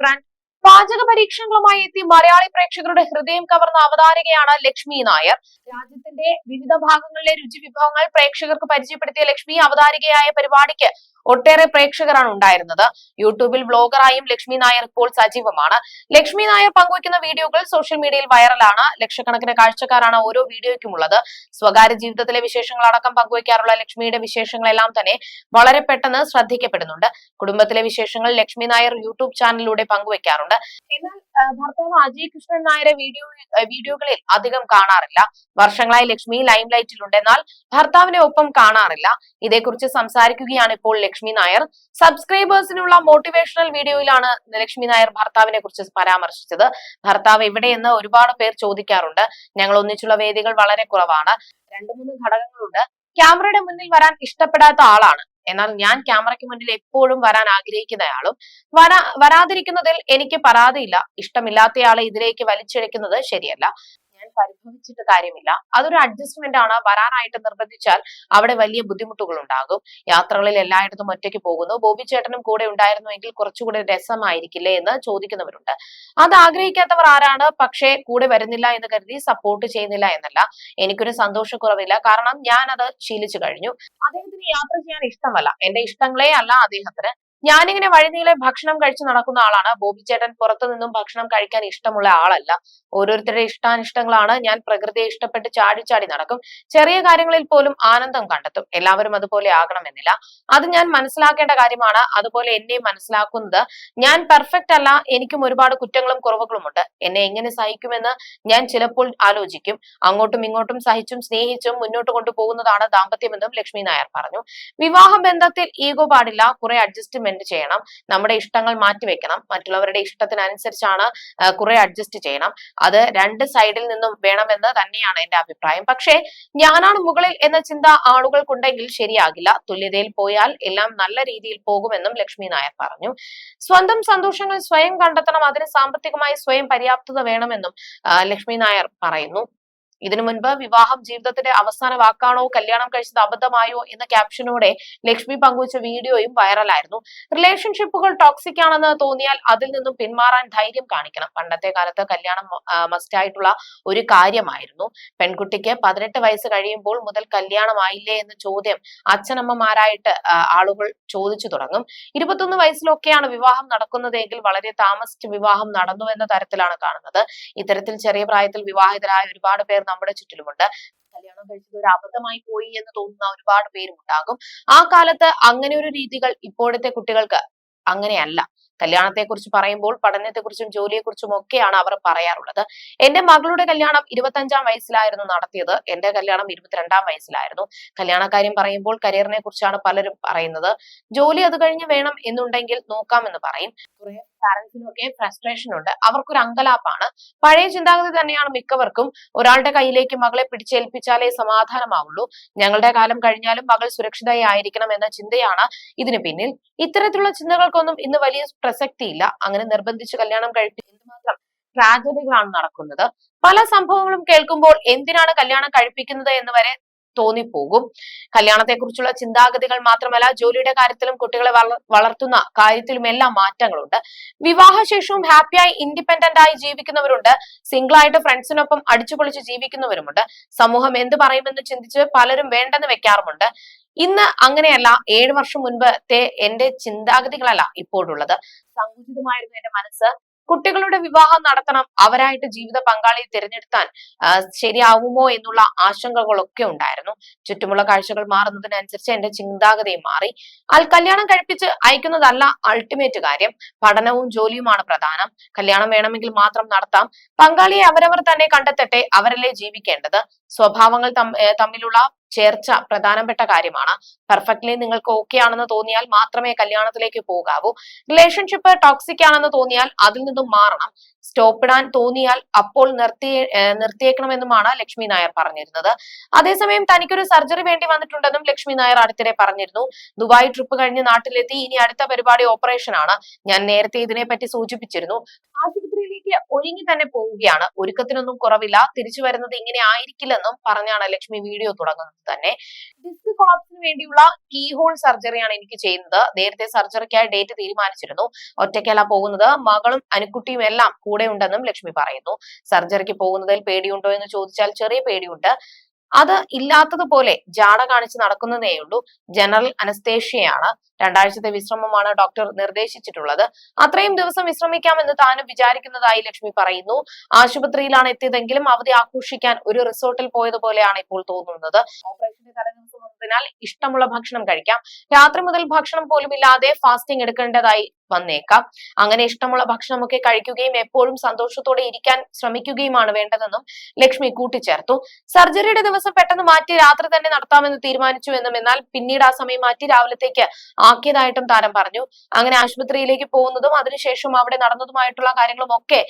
Brand. പാചക പരീക്ഷണങ്ങളുമായി എത്തി മലയാളി പ്രേക്ഷകരുടെ ഹൃദയം കവർന്ന അവതാരകയാണ് ലക്ഷ്മി നായർ. രാജ്യത്തിന്റെ വിവിധ ഭാഗങ്ങളിലെ രുചി വിഭവങ്ങൾ പ്രേക്ഷകർക്ക് പരിചയപ്പെടുത്തിയ ലക്ഷ്മി അവതാരികയായ പരിപാടിക്ക് ഒട്ടേറെ പ്രേക്ഷകരാണ് ഉണ്ടായിരുന്നത്. യൂട്യൂബിൽ ബ്ലോഗറായും ലക്ഷ്മി നായർ ഇപ്പോൾ സജീവമാണ്. ലക്ഷ്മി നായർ പങ്കുവയ്ക്കുന്ന വീഡിയോകൾ സോഷ്യൽ മീഡിയയിൽ വൈറലാണ്. ലക്ഷക്കണക്കിന് കാഴ്ചക്കാരാണ് ഓരോ വീഡിയോയ്ക്കും ഉള്ളത് സ്വകാര്യ ജീവിതത്തിലെ വിശേഷങ്ങൾ അടക്കം പങ്കുവയ്ക്കാറുള്ള ലക്ഷ്മിയുടെ വിശേഷങ്ങളെല്ലാം തന്നെ വളരെ പെട്ടെന്ന് ശ്രദ്ധിക്കപ്പെടുന്നുണ്ട്. കുടുംബത്തിലെ വിശേഷങ്ങൾ ലക്ഷ്മി നായർ യൂട്യൂബ് ചാനലിലൂടെ പങ്കുവയ്ക്കാറുണ്ട്. എന്നാൽ ഭർത്താവ് അജയ് കൃഷ്ണൻ നായരെ വീഡിയോ വീഡിയോകളിൽ അധികം കാണാറില്ല. വർഷങ്ങളായി ലക്ഷ്മി ലൈം ലൈറ്റിലുണ്ട് എന്നാൽ ഭർത്താവിനെ ഒപ്പം കാണാറില്ല. ഇതേക്കുറിച്ച് സംസാരിക്കുകയാണ് ഇപ്പോൾ ലക്ഷ്മി നായർ. സബ്സ്ക്രൈബേഴ്സിനുള്ള മോട്ടിവേഷണൽ വീഡിയോയിലാണ് ലക്ഷ്മി നായർ ഭർത്താവിനെ കുറിച്ച് പരാമർശിച്ചത്. ഭർത്താവ് എവിടെയെന്ന് ഒരുപാട് പേർ ചോദിക്കാറുണ്ട്. ഞങ്ങൾ ഒന്നിച്ചുള്ള വേദികൾ വളരെ കുറവാണ്. രണ്ടു മൂന്ന് ഘടകങ്ങളുണ്ട്. ക്യാമറയുടെ മുന്നിൽ വരാൻ ഇഷ്ടപ്പെടാത്ത ആളാണ്. എന്നാൽ ഞാൻ ക്യാമറയ്ക്ക് മുന്നിൽ എപ്പോഴും വരാൻ ആഗ്രഹിക്കുന്നയാളും. വരാ വരാതിരിക്കുന്നതിൽ എനിക്ക് പരാതിയില്ല. ഇഷ്ടമില്ലാത്തയാളെ ഇതിലേക്ക് വലിച്ചിഴക്കുന്നത് ശരിയല്ല. പരിഭവിച്ചിട്ട് കാര്യമില്ല. അതൊരു അഡ്ജസ്റ്റ്മെന്റ് ആണ്. വരാനായിട്ട് നിർബന്ധിച്ചാൽ അവിടെ വലിയ ബുദ്ധിമുട്ടുകൾ ഉണ്ടാകും യാത്രകളിൽ എല്ലായിടത്തും ഒറ്റയ്ക്ക് പോകുന്നു. ബോബി ചേട്ടനും കൂടെ ഉണ്ടായിരുന്നുവെങ്കിൽ കുറച്ചുകൂടെ രസമായിരിക്കില്ലേ എന്ന് ചോദിക്കുന്നവരുണ്ട്. അത് ആഗ്രഹിക്കാത്തവർ ആരാണ്? പക്ഷേ കൂടെ വരുന്നില്ല എന്ന് കരുതി സപ്പോർട്ട് ചെയ്യുന്നില്ല എന്നല്ല. എനിക്കൊരു സന്തോഷക്കുറവില്ല. കാരണം ഞാൻ അത് ശീലിച്ചു കഴിഞ്ഞു. അദ്ദേഹത്തിന് യാത്ര ചെയ്യാൻ ഇഷ്ടമല്ല. എന്റെ ഇഷ്ടങ്ങളെ അല്ല അദ്ദേഹത്തിന്. ഞാനിങ്ങനെ വഴിനീളെ ഭക്ഷണം കഴിച്ചു നടക്കുന്ന ആളാണ്. ബോബി ചേട്ടൻ പുറത്തു നിന്നും ഭക്ഷണം കഴിക്കാൻ ഇഷ്ടമുള്ള ആളല്ല. ഓരോരുത്തരുടെ ഇഷ്ടാനിഷ്ടങ്ങളാണ്. ഞാൻ പ്രകൃതിയെ ഇഷ്ടപ്പെട്ട് ചാടി ചാടി നടക്കും. ചെറിയ കാര്യങ്ങളിൽ പോലും ആനന്ദം കണ്ടെത്തും. എല്ലാവരും അതുപോലെ ആകണമെന്നില്ല അത് ഞാൻ മനസ്സിലാക്കേണ്ട കാര്യമാണ്. അതുപോലെ എന്നെ മനസ്സിലാക്കുന്നത് ഞാൻ പെർഫെക്റ്റ് അല്ല. എനിക്കും ഒരുപാട് കുറ്റങ്ങളും കുറവുകളും ഉണ്ട്. എന്നെ എങ്ങനെ സഹിക്കുമെന്ന് ഞാൻ ചിലപ്പോൾ ആലോചിക്കും. അങ്ങോട്ടും ഇങ്ങോട്ടും സഹിച്ചും സ്നേഹിച്ചും മുന്നോട്ട് കൊണ്ടുപോകുന്നതാണ് ദാമ്പത്യമെന്നും ലക്ഷ്മി നായർ പറഞ്ഞു. വിവാഹ ബന്ധത്തിൽ ഈഗോ പാടില്ല. കുറെ അഡ്ജസ്റ്റ്മെന്റ് ചെയ്യണം. നമ്മുടെ ഇഷ്ടങ്ങൾ മാറ്റിവെക്കണം മറ്റുള്ളവരുടെ ഇഷ്ടത്തിനനുസരിച്ചാണ് കുറെ അഡ്ജസ്റ്റ് ചെയ്യണം. അത് രണ്ട് സൈഡിൽ നിന്നും വേണമെന്ന് തന്നെയാണ് എന്റെ അഭിപ്രായം. പക്ഷേ ഞാനാണ് മുകളിൽ എന്ന ചിന്ത ആളുകൾക്കുണ്ടെങ്കിൽ ശരിയാകില്ല. തുല്യതയിൽ പോയാൽ എല്ലാം നല്ല രീതിയിൽ പോകുമെന്നും ലക്ഷ്മി നായർ പറഞ്ഞു. സ്വന്തം സന്തോഷങ്ങൾ സ്വയം കണ്ടെത്തണം. അതിന് സാമ്പത്തികമായി സ്വയം പര്യാപ്തത വേണമെന്നും ലക്ഷ്മി നായർ പറയുന്നു. ഇതിനു മുൻപ് വിവാഹം ജീവിതത്തിന്റെ അവസാന വാക്കാണോ കല്യാണം കഴിച്ചത് അബദ്ധമായോ എന്ന ക്യാപ്ഷനോടെ ലക്ഷ്മി പങ്കുവച്ച വീഡിയോയും വൈറലായിരുന്നു. റിലേഷൻഷിപ്പുകൾ ടോക്സിക് ആണെന്ന് തോന്നിയാൽ അതിൽ നിന്നും പിന്മാറാൻ ധൈര്യം കാണിക്കണം. പണ്ടത്തെ കാലത്ത് കല്യാണം മസ്റ്റായിട്ടുള്ള ഒരു കാര്യമായിരുന്നു. പെൺകുട്ടിക്ക് പതിനെട്ട് വയസ്സ് കഴിയുമ്പോൾ മുതൽ കല്യാണമായില്ലേ എന്ന ചോദ്യം അച്ഛനമ്മമാരായിട്ട് ആളുകൾ ചോദിച്ചു തുടങ്ങും. ഇരുപത്തൊന്ന് വയസ്സിലൊക്കെയാണ് വിവാഹം നടക്കുന്നതെങ്കിൽ വളരെ താമസിച്ച് വിവാഹം നടന്നു എന്ന തരത്തിലാണ് കാണുന്നത്. ഇത്തരത്തിൽ ചെറിയ പ്രായത്തിൽ വിവാഹിതരായ ഒരുപാട് പേർ നമ്മുടെ ചുറ്റിലുമുണ്ട്. കല്യാണം കഴിച്ചത് ഒരു അബദ്ധമായി പോയി എന്ന് തോന്നുന്ന ഒരുപാട് പേരും ഉണ്ടാകും ആ കാലത്ത് അങ്ങനെ ഒരു രീതികൾ ഇപ്പോഴത്തെ കുട്ടികൾക്ക് അങ്ങനെയല്ല. കല്യാണത്തെക്കുറിച്ച് പറയുമ്പോൾ പഠനത്തെക്കുറിച്ചും ജോലിയെക്കുറിച്ചും ഒക്കെയാണ് അവർ പറയാറുള്ളത്. എന്റെ മകളുടെ കല്യാണം ഇരുപത്തഞ്ചാം വയസ്സിലായിരുന്നു നടത്തിയത്. എന്റെ കല്യാണം ഇരുപത്തിരണ്ടാം വയസ്സിലായിരുന്നു. കല്യാണക്കാര്യം പറയുമ്പോൾ കരിയറിനെ കുറിച്ചാണ് പലരും പറയുന്നത്. ജോലി അത് കഴിഞ്ഞ് വേണം എന്നുണ്ടെങ്കിൽ നോക്കാമെന്ന് പറയും. കുറെ പാരന്റ്സിനൊക്കെ ഫ്രസ്ട്രേഷൻ ഉണ്ട്. അവർക്കൊരു അങ്കലാപ്പാണ് പഴയ ചിന്താഗതി തന്നെയാണ് മിക്കവർക്കും. ഒരാളുടെ കയ്യിലേക്ക് മകളെ പിടിച്ചേൽപ്പിച്ചാലേ സമാധാനമാവുള്ളൂ. ഞങ്ങളുടെ കാലം കഴിഞ്ഞാലും മകൾ സുരക്ഷിതയായി ആയിരിക്കണം എന്ന ചിന്തയാണ് ഇതിന് പിന്നിൽ. ഇത്തരത്തിലുള്ള ചിന്തകൾക്കൊന്നും ഇന്ന് വലിയ പ്രസക്തിയില്ല. അങ്ങനെ നിർബന്ധിച്ച് കല്യാണം കഴിപ്പിച്ച് എന്തുമാത്രം ട്രാജഡികളാണ് നടക്കുന്നത്. പല സംഭവങ്ങളും കേൾക്കുമ്പോൾ എന്തിനാണ് കല്യാണം കഴിപ്പിക്കുന്നത് എന്ന് വരെ തോന്നിപ്പോകും. കല്യാണത്തെക്കുറിച്ചുള്ള ചിന്താഗതികൾ മാത്രമല്ല ജോലിയുടെ കാര്യത്തിലും കുട്ടികളെ വളർത്തുന്ന കാര്യത്തിലും എല്ലാം മാറ്റങ്ങളുണ്ട്. വിവാഹശേഷവും ഹാപ്പിയായി ഇൻഡിപെൻഡന്റ് ആയി ജീവിക്കുന്നവരുണ്ട്. സിംഗിൾ ആയിട്ട് ഫ്രണ്ട്സിനൊപ്പം അടിച്ചുപൊളിച്ച് ജീവിക്കുന്നവരുമുണ്ട്. സമൂഹം എന്ത് പറയുമെന്ന് ചിന്തിച്ച് പലരും വേണ്ടെന്ന് വെക്കാറുമുണ്ട്. ഇന്ന് അങ്ങനെയല്ല ഏഴു വർഷം മുൻപത്തെ എന്റെ ചിന്താഗതികളല്ല ഇപ്പോഴുള്ളത്. സങ്കുചിതമായിരുന്നു എന്റെ മനസ്സ്. കുട്ടികളുടെ വിവാഹം നടത്തണം അവരായിട്ട് ജീവിത പങ്കാളിയെ തിരഞ്ഞെടുത്താൻ ശരിയാവുമോ എന്നുള്ള ആശങ്കകളൊക്കെ ഉണ്ടായിരുന്നു. ചുറ്റുമുള്ള കാഴ്ചകൾ മാറുന്നതിനനുസരിച്ച് എന്റെ ചിന്താഗതിയും മാറി. അൽ കല്യാണം കഴിപ്പിച്ച് അയക്കുന്നതല്ല അൾട്ടിമേറ്റ് കാര്യം. പഠനവും ജോലിയുമാണ് പ്രധാനം. കല്യാണം വേണമെങ്കിൽ മാത്രം നടത്താം. പങ്കാളിയെ അവരവർ തന്നെ കണ്ടെത്തട്ടെ അവരല്ലേ ജീവിക്കേണ്ടത്. സ്വഭാവങ്ങൾ തമ്മിലുള്ള ചേർച്ച പ്രധാനപ്പെട്ട കാര്യമാണ്. പെർഫെക്റ്റ്ലി നിങ്ങൾക്ക് ഓക്കെ ആണെന്ന് തോന്നിയാൽ മാത്രമേ കല്യാണത്തിലേക്ക് പോകാവൂ. റിലേഷൻഷിപ്പ് ടോക്സിക് ആണെന്ന് തോന്നിയാൽ അതിൽ നിന്നും മാറണം. സ്റ്റോപ്പ് ഇടാൻ തോന്നിയാൽ അപ്പോൾ നിർത്തി നിർത്തിയേക്കണമെന്നുമാണ് ലക്ഷ്മി നായർ പറഞ്ഞിരുന്നത്. അതേസമയം തനിക്കൊരു സർജറി വേണ്ടി വന്നിട്ടുണ്ടെന്നും ലക്ഷ്മി നായർ അടുത്തിടെ പറഞ്ഞിരുന്നു. ദുബായ് ട്രിപ്പ് കഴിഞ്ഞ് നാട്ടിലെത്തി. ഇനി അടുത്ത പരിപാടി ഓപ്പറേഷൻ ആണ്. ഞാൻ നേരത്തെ ഇതിനെപ്പറ്റി സൂചിപ്പിച്ചിരുന്നു. ആശുപത്രിയിൽ സർജറിയിലേക്ക് ഒരുങ്ങി തന്നെ പോവുകയാണ്. ഒരുക്കത്തിനൊന്നും കുറവില്ല. തിരിച്ചു വരുന്നത് ഇങ്ങനെ ആയിരിക്കില്ലെന്നും പറഞ്ഞാണ് ലക്ഷ്മി വീഡിയോ തുടങ്ങുന്നത് തന്നെ. ഡിസ്ക് കൊളാപ്സിന് വേണ്ടിയുള്ള കീ ഹോൾ സർജറിയാണ് എനിക്ക് ചെയ്യുന്നത്. നേരത്തെ സർജറിക്കായി ഡേറ്റ് തീരുമാനിച്ചിരുന്നു. ഒറ്റയ്ക്കല്ല പോകുന്നത്. മകളും അനുക്കുട്ടിയും എല്ലാം കൂടെ ഉണ്ടെന്നും ലക്ഷ്മി പറയുന്നു. സർജറിക്ക് പോകുന്നതിൽ പേടിയുണ്ടോ എന്ന് ചോദിച്ചാൽ ചെറിയ പേടിയുണ്ട്. അത് ഇല്ലാത്തതുപോലെ ജാട കാണിച്ച് നടക്കുന്നതേ ഉള്ളൂ. ജനറൽ അനസ്തേഷ്യയാണ്. രണ്ടാഴ്ചത്തെ വിശ്രമമാണ് ഡോക്ടർ നിർദ്ദേശിച്ചിട്ടുള്ളത്. അത്രയും ദിവസം വിശ്രമിക്കാമെന്ന് താനും വിചാരിക്കുന്നതായി ലക്ഷ്മി പറയുന്നു. ആശുപത്രിയിലാണ് എത്തിയതെങ്കിലും അവധി ആഘോഷിക്കാൻ ഒരു റിസോർട്ടിൽ പോയതുപോലെയാണ് ഇപ്പോൾ തോന്നുന്നത്. ഓപ്പറേഷന്റെ തലേദിവസം ഇഷ്ടമുള്ള ഭക്ഷണം കഴിക്കാം. രാത്രി മുതൽ ഭക്ഷണം പോലും ഇല്ലാതെ ഫാസ്റ്റിംഗ് എടുക്കേണ്ടതായി വന്നേക്കാം. അങ്ങനെ ഇഷ്ടമുള്ള ഭക്ഷണമൊക്കെ കഴിക്കുകയും എപ്പോഴും സന്തോഷത്തോടെ ഇരിക്കാൻ ശ്രമിക്കുകയുമാണ് വേണ്ടതെന്നും ലക്ഷ്മി കൂട്ടിച്ചേർത്തു. സർജറിയുടെ ദിവസം പെട്ടെന്ന് മാറ്റി രാത്രി തന്നെ നടത്താമെന്ന് തീരുമാനിച്ചു എന്നും എന്നാൽ പിന്നീട് ആ സമയം മാറ്റി രാവിലത്തേക്ക് ആക്കിയതായിട്ടും താരം പറഞ്ഞു. അങ്ങനെ ആശുപത്രിയിലേക്ക് പോകുന്നതും അതിനുശേഷം അവിടെ നടന്നതുമായിട്ടുള്ള കാര്യങ്ങളും ഒക്കെ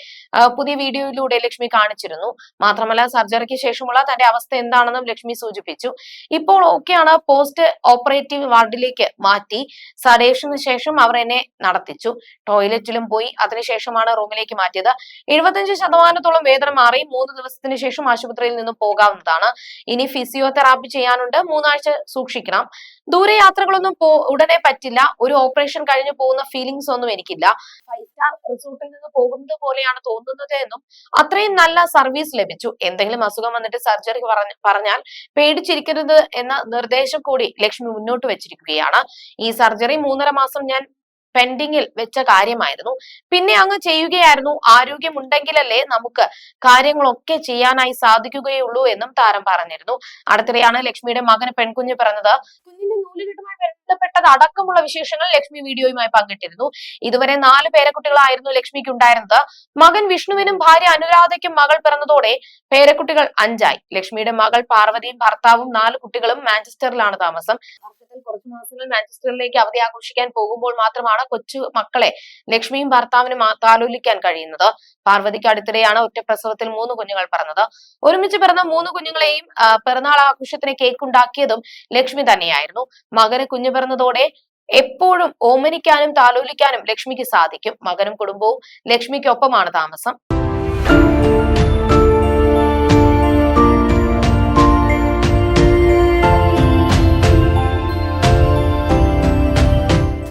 പുതിയ വീഡിയോയിലൂടെ ലക്ഷ്മി കാണിച്ചിരുന്നു. മാത്രമല്ല സർജറിക്ക് ശേഷമുള്ള തന്റെ അവസ്ഥ എന്താണെന്നും ലക്ഷ്മി സൂചിപ്പിച്ചു. ഇപ്പോൾ ഓക്കെയാണ് പോസ്റ്റ് ഓപ്പറേറ്റീവ് വാർഡിലേക്ക് മാറ്റി. സഡേഷന് ശേഷം അവർ എന്നെ നടത്തിച്ചു ടോയ്ലറ്റിലും പോയി. അതിനുശേഷമാണ് റൂമിലേക്ക് മാറ്റിയത്. എഴുപത്തിയഞ്ച് ശതമാനത്തോളം വേദന മാറി മൂന്ന് ദിവസത്തിന് ശേഷം ആശുപത്രിയിൽ നിന്ന് പോകാവുന്നതാണ്. ഇനി ഫിസിയോതെറാപ്പി ചെയ്യാനുണ്ട്. മൂന്നാഴ്ച സൂക്ഷിക്കണം. ദൂരയാത്രകളൊന്നും ഉടനെ പറ്റില്ല. ഒരു ഓപ്പറേഷൻ കഴിഞ്ഞു പോകുന്ന ഫീലിങ്സ് ഒന്നും എനിക്കില്ല. ഫൈവ് സ്റ്റാർ റിസോർട്ടിൽ നിന്ന് പോകുന്നത് പോലെയാണ് തോന്നുന്നത് എന്നും അത്രയും നല്ല സർവീസ് ലഭിച്ചു. എന്തെങ്കിലും അസുഖം വന്നിട്ട് സർജറി പറഞ്ഞാൽ പേടിച്ചിരിക്കരുത് എന്ന നിർദ്ദേശം കൂടി ലക്ഷ്മി മുന്നോട്ട് വെച്ചിരിക്കുകയാണ്. ഈ സർജറി മൂന്നര മാസം ഞാൻ പെൻഡിങ്ങിൽ വെച്ച കാര്യമായിരുന്നു. പിന്നെ അങ്ങ് ചെയ്യുകയായിരുന്നു. ആരോഗ്യമുണ്ടെങ്കിലല്ലേ നമുക്ക് കാര്യങ്ങളൊക്കെ ചെയ്യാനായി സാധിക്കുകയുള്ളൂ എന്നും താരം പറഞ്ഞിരുന്നു. അടുത്തിടെയാണ് ലക്ഷ്മിയുടെ മകന് പെൺകുഞ്ഞ് പറഞ്ഞത് കുഞ്ഞിന്റെ നൂലുകെട്ടുമായി ബന്ധപ്പെട്ടത് അടക്കമുള്ള വിശേഷങ്ങൾ ലക്ഷ്മി വീഡിയോയുമായി പങ്കിട്ടിരുന്നു. ഇതുവരെ നാല് പേരക്കുട്ടികളായിരുന്നു ലക്ഷ്മിക്ക് ഉണ്ടായിരുന്നത് മകൻ വിഷ്ണുവിനും ഭാര്യ അനുരാധയ്ക്കും മകൾ പിറന്നതോടെ പേരക്കുട്ടികൾ അഞ്ചായി. ലക്ഷ്മിയുടെ മകൾ പാർവതിയും ഭർത്താവും നാല് കുട്ടികളും മാഞ്ചസ്റ്ററിലാണ് താമസം. കുറച്ചു മാസങ്ങൾ മാഞ്ചസ്റ്ററിലേക്ക് അവധി ആഘോഷിക്കാൻ പോകുമ്പോൾ മാത്രമാണ് കൊച്ചു മക്കളെ ലക്ഷ്മിയും ഭർത്താവിനും താലോലിക്കാൻ കഴിയുന്നത്. പാർവതിക്ക് അടുത്തിടെയാണ് ഒറ്റ പ്രസവത്തിൽ മൂന്ന് കുഞ്ഞുങ്ങൾ പിറന്നത്. ഒരുമിച്ച് പിറന്ന മൂന്ന് കുഞ്ഞുങ്ങളെയും പിറന്നാൾ ആഘോഷത്തിന് കേക്ക് ഉണ്ടാക്കിയതും ലക്ഷ്മി തന്നെയായിരുന്നു. മകന് കുഞ്ഞു പിറന്നതോടെ എപ്പോഴും ഓമനിക്കാനും താലോലിക്കാനും ലക്ഷ്മിക്ക് സാധിക്കും. മകനും കുടുംബവും ലക്ഷ്മിക്കൊപ്പമാണ് താമസം.